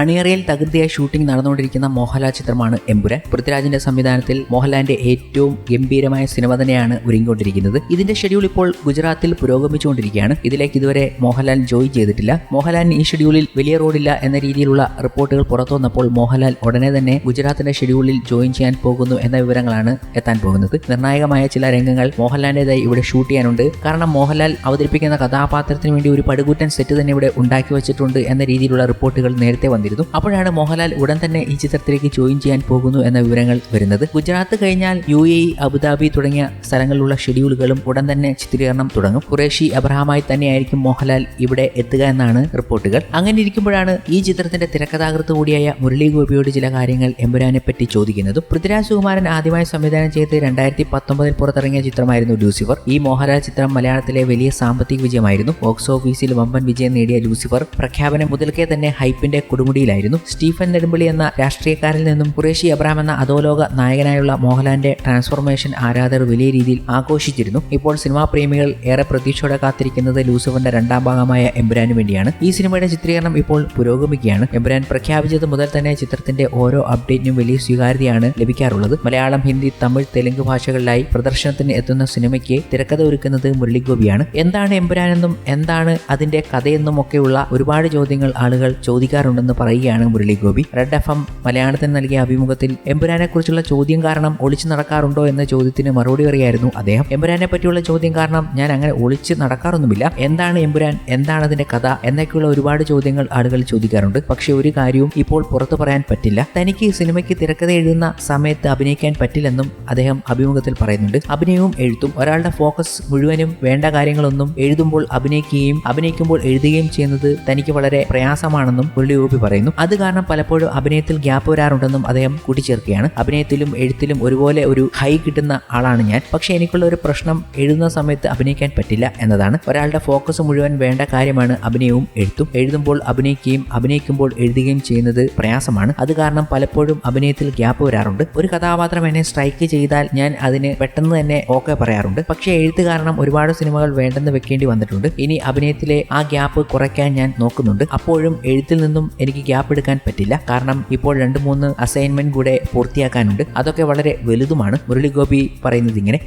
അണിയറയിൽ തകൃതിയായ ഷൂട്ടിംഗ് നടന്നുകൊണ്ടിരിക്കുന്ന മോഹൻലാൽ ചിത്രമാണ് എമ്പുരാൻ. പൃഥ്വിരാജിന്റെ സംവിധാനത്തിൽ മോഹൻലാലിന്റെ ഏറ്റവും ഗംഭീരമായ സിനിമ തന്നെയാണ് ഒരുങ്ങിക്കൊണ്ടിരിക്കുന്നത്. ഇതിന്റെ ഷെഡ്യൂൾ ഇപ്പോൾ ഗുജറാത്തിൽ പുരോഗമിച്ചുകൊണ്ടിരിക്കുകയാണ്. ഇതിലേക്ക് ഇതുവരെ മോഹൻലാൽ ജോയിൻ ചെയ്തിട്ടില്ല. മോഹൻലാലിന് ഈ ഷെഡ്യൂളിൽ വലിയ റോഡില്ല എന്ന രീതിയിലുള്ള റിപ്പോർട്ടുകൾ പുറത്തു വന്നപ്പോൾ മോഹൻലാൽ ഉടനെ തന്നെ ഗുജറാത്തിന്റെ ഷെഡ്യൂളിൽ ജോയിൻ ചെയ്യാൻ പോകുന്നു എന്ന വിവരങ്ങളാണ് എത്താൻ പോകുന്നത്. നിർണായകമായ ചില രംഗങ്ങൾ മോഹൻലാലിന്റെതായി ഇവിടെ ഷൂട്ട് ചെയ്യാനുണ്ട്. കാരണം മോഹൻലാൽ അവതരിപ്പിക്കുന്ന കഥാപാത്രത്തിന് വേണ്ടി ഒരു പടുകൂറ്റൻ സെറ്റ് തന്നെ ഇവിടെ ഉണ്ടാക്കി വെച്ചിട്ടുണ്ട് എന്ന രീതിയിലുള്ള റിപ്പോർട്ടുകൾ നേരത്തെ വന്നിരുന്നു. അപ്പോഴാണ് മോഹൻലാൽ ഉടൻ തന്നെ ഈ ചിത്രത്തിലേക്ക് ജോയിൻ ചെയ്യാൻ പോകുന്നു എന്ന വിവരങ്ങൾ വരുന്നത്. ഗുജറാത്ത് കഴിഞ്ഞാൽ യു എ ഇ അബുദാബി തുടങ്ങിയ സ്ഥലങ്ങളിലുള്ള ഷെഡ്യൂളുകളും ഉടൻ തന്നെ ചിത്രീകരണം തുടങ്ങും. ഖുറേഷി അബ്രഹാമായി തന്നെയായിരിക്കും മോഹൻലാൽ ഇവിടെ എത്തുക എന്നാണ് റിപ്പോർട്ടുകൾ. അങ്ങനെ ഇരിക്കുമ്പോഴാണ് ഈ ചിത്രത്തിന്റെ തിരക്കഥാകൃത്ത് കൂടിയായ മുരളി ഗോപിയോട് ചില കാര്യങ്ങൾ എമ്പുരാനെ പറ്റി ചോദിക്കുന്നതും. പൃഥ്വിരാജ് സുകുമാരൻ ആദ്യമായി സംവിധാനം ചെയ്ത് രണ്ടായിരത്തി പത്തൊമ്പതിൽ പുറത്തിറങ്ങിയ ചിത്രമായിരുന്നു ലൂസിഫർ. ഈ മോഹൻലാൽ ചിത്രം മലയാളത്തിലെ വലിയ സാമ്പത്തിക വിജയമായിരുന്നു. ബോക്സ് ഓഫീസിൽ വമ്പൻ വിജയം നേടിയ ലൂസിഫർ പ്രഖ്യാപനം മുതൽക്കേ തന്നെ ഹൈപ്പിന്റെ കൊടുമുടിയിലായിരുന്നു സ്റ്റീഫൻ നെടുമ്പള്ളി എന്ന രാഷ്ട്രീയക്കാരിൽ നിന്നും കുറേശി അബ്രാം എന്ന അധോലോക നായകനായുള്ള മോഹൻലാലിന്റെ ട്രാൻസ്ഫോർമേഷൻ ആരാധകർ വലിയ രീതിയിൽ ആഘോഷിച്ചിരുന്നു. ഇപ്പോൾ സിനിമാ പ്രേമികൾ ഏറെ പ്രതീക്ഷയോടെ കാത്തിരിക്കുന്നത് ലൂസിഫറിന്റെ രണ്ടാം ഭാഗമായ എംബ്രാന് വേണ്ടിയാണ്. ഈ സിനിമയുടെ ചിത്രീകരണം ഇപ്പോൾ പുരോഗമിക്കുകയാണ്. എംബ്രാൻ പ്രഖ്യാപിച്ചത് മുതൽ തന്നെ ചിത്രത്തിന്റെ ഓരോ അപ്ഡേറ്റിനും വലിയ സ്വീകാര്യതയാണ് ലഭിക്കാറുള്ളത്. മലയാളം ഹിന്ദി തമിഴ് തെലുങ്ക് ഭാഷകളിലായി പ്രദർശനത്തിന് എത്തുന്ന സിനിമയ്ക്ക് തിരക്കഥ ഒരുക്കുന്നത് മുരളിഗോപിയാണ്. എന്താണ് എമ്പുരാനെന്നും എന്താണ് അതിന്റെ കഥയെന്നും ഒക്കെയുള്ള ഒരുപാട് ചോദ്യങ്ങൾ ആളുകൾ ചോദിക്കാറുണ്ടെന്ന് പറയുകയാണ് മുരളിഗോപി. റെഡ് എഫ് എം മലയാളത്തിന് നൽകിയ അഭിമുഖത്തിൽ എമ്പുരാനെ കുറിച്ചുള്ള ചോദ്യം കാരണം ഒളിച്ചു നടക്കാറുണ്ടോ എന്ന ചോദ്യത്തിന് മറുപടി പറയുകയായിരുന്നു അദ്ദേഹം. എമ്പുരാനെ പറ്റിയുള്ള ചോദ്യം കാരണം ഞാൻ അങ്ങനെ ഒളിച്ച് നടക്കാറൊന്നുമില്ല. എന്താണ് എമ്പുരാൻ? എന്താണ് അതിന്റെ കഥ? എന്നൊക്കെയുള്ള ഒരുപാട് ചോദ്യങ്ങൾ ആളുകൾ ചോദിക്കാറുണ്ട്. പക്ഷെ ഒരു കാര്യവും ഇപ്പോൾ പുറത്തു പറയാൻ പറ്റില്ല. തനിക്ക് സിനിമയ്ക്ക് തിരക്കഥ എഴുതുന്ന സമയത്ത് അഭിനയിക്കാൻ പറ്റില്ലെന്നും അദ്ദേഹം അഭിമുഖത്തിൽ പറയുന്നുണ്ട്. അഭിനയവും എഴുത്തും. ഒരാളുടെ ഫോക്കസ് മുഴുവനും വേണ്ട കാര്യങ്ങളൊന്നും എഴുതുമ്പോൾ അഭിനയിക്കുകയും അഭിനയിക്കുമ്പോൾ എഴുതുകയും ചെയ്യുന്നത് തനിക്ക് വളരെ പ്രയാസമാണെന്നും മുരളിഗോപി പറയുന്നു. അത് കാരണം പലപ്പോഴും അഭിനയത്തിൽ ഗ്യാപ്പ് വരാറുണ്ടെന്നും അദ്ദേഹം കൂട്ടിച്ചേർക്കുകയാണ്. അഭിനയത്തിലും എഴുത്തിലും ഒരുപോലെ ഒരു ഹൈ കിട്ടുന്ന ആളാണ് ഞാൻ. പക്ഷേ എനിക്കുള്ള ഒരു പ്രശ്നം എഴുതുന്ന സമയത്ത് അഭിനയിക്കാൻ പറ്റില്ല എന്നതാണ്. ഒരാളുടെ ഫോക്കസ് മുഴുവൻ വേണ്ട കാര്യമാണ് അഭിനയവും എഴുത്തും. എഴുതുമ്പോൾ അഭിനയിക്കുകയും അഭിനയിക്കുമ്പോൾ എഴുതുകയും ചെയ്യുന്നത് പ്രയാസമാണ്. അത് കാരണം പലപ്പോഴും അഭിനയത്തിൽ ഗ്യാപ്പ് വരാറുണ്ട്. ഒരു കഥാപാത്രം എന്നെ സ്ട്രൈക്ക് ചെയ്താൽ ഞാൻ അതിന് പെട്ടെന്ന് തന്നെ ഓക്കെ പറയാറുണ്ട്. പക്ഷേ എഴുത്ത് കാരണം ഒരുപാട് സിനിമകൾ വേണ്ടെന്ന് വെക്കേണ്ടി വന്നിട്ടുണ്ട്. ഇനി അഭിനയത്തിലെ ആ ഗ്യാപ്പ് കുറയ്ക്കാൻ ഞാൻ നോക്കുന്നുണ്ട്. അപ്പോഴും എഴുത്തിൽ നിന്നും എനിക്ക് ഗ്യാപ്പ് എടുക്കാൻ പറ്റില്ല. കാരണം ഇപ്പോൾ രണ്ട് മൂന്ന് അസൈൻമെന്റ് കൂടെ പൂർത്തിയാക്കാനുണ്ട്. അതൊക്കെ വളരെ വലുതുമാണ്. മുരളി ഗോപി പറയുന്നത് ഇങ്ങനെ